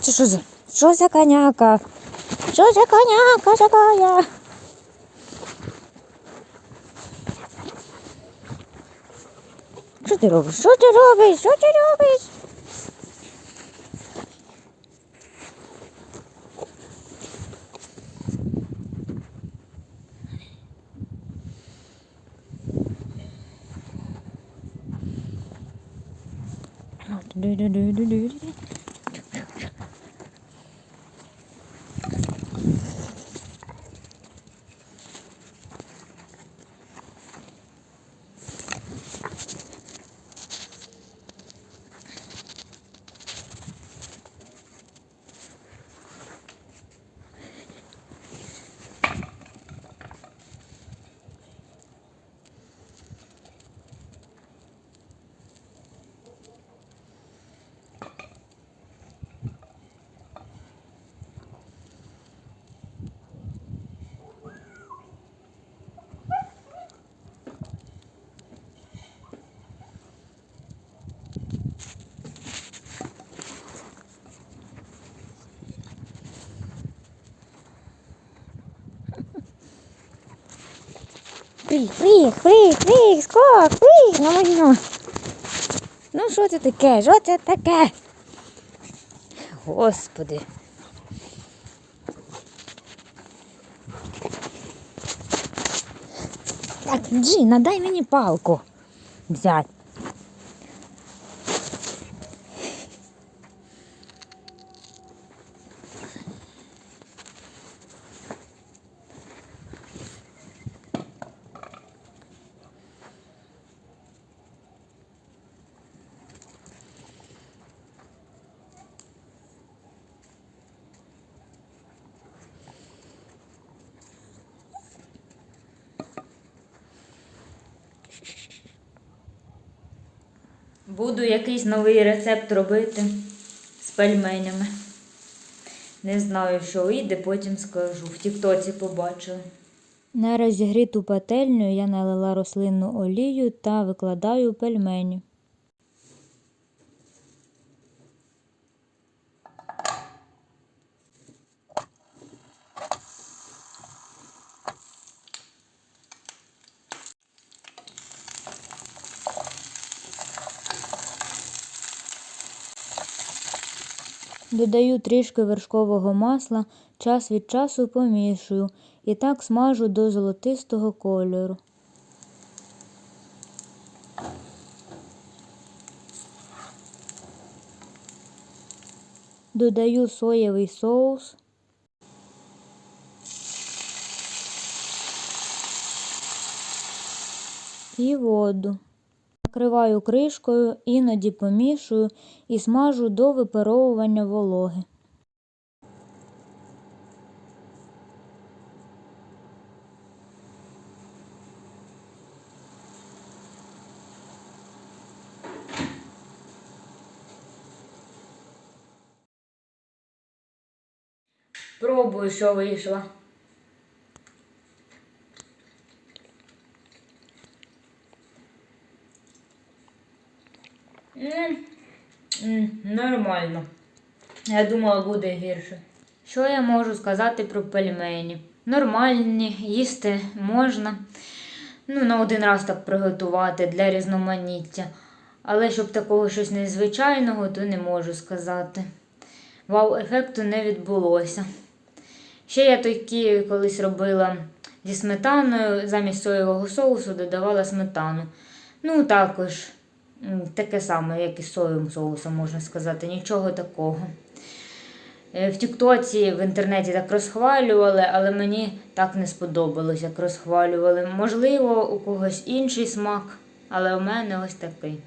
Це що за? Що за коняка? Що за коняка такая? Що ти робиш? Що ти робиш? Що ти робиш? Ду-ду-ду-ду-ду. Фріг, фріг, фріг, фріг, скок, фріг, ну ну. Ну що це таке? Що це таке? Господи. Так, Джина, дай мені палку взять. Буду якийсь новий рецепт робити з пельменями. Не знаю, що вийде, потім скажу. В Тіктоці побачили. На розігріту пательню я налила рослинну олію та викладаю пельмені. Додаю трішки вершкового масла, час від часу помішую і так смажу до золотистого кольору. Додаю соєвий соус. І воду. Накриваю кришкою, іноді помішую і смажу до випаровування вологи. Пробую, що вийшло. М, Нормально. Я думала, буде гірше. Що я можу сказати про пельмені? Нормальні, їсти можна. Ну, на один раз так приготувати для різноманіття. Але щоб такого щось незвичайного, то не можу сказати. Вау-ефекту не відбулося. Ще я такі колись робила зі сметаною, замість соєвого соусу додавала сметану. Ну, також таке саме, як і соєвим соусом, можна сказати, нічого такого. Е, В Тіктоці в інтернеті так розхвалювали, але мені так не сподобалось, як розхвалювали. Можливо, у когось інший смак, але у мене ось такий.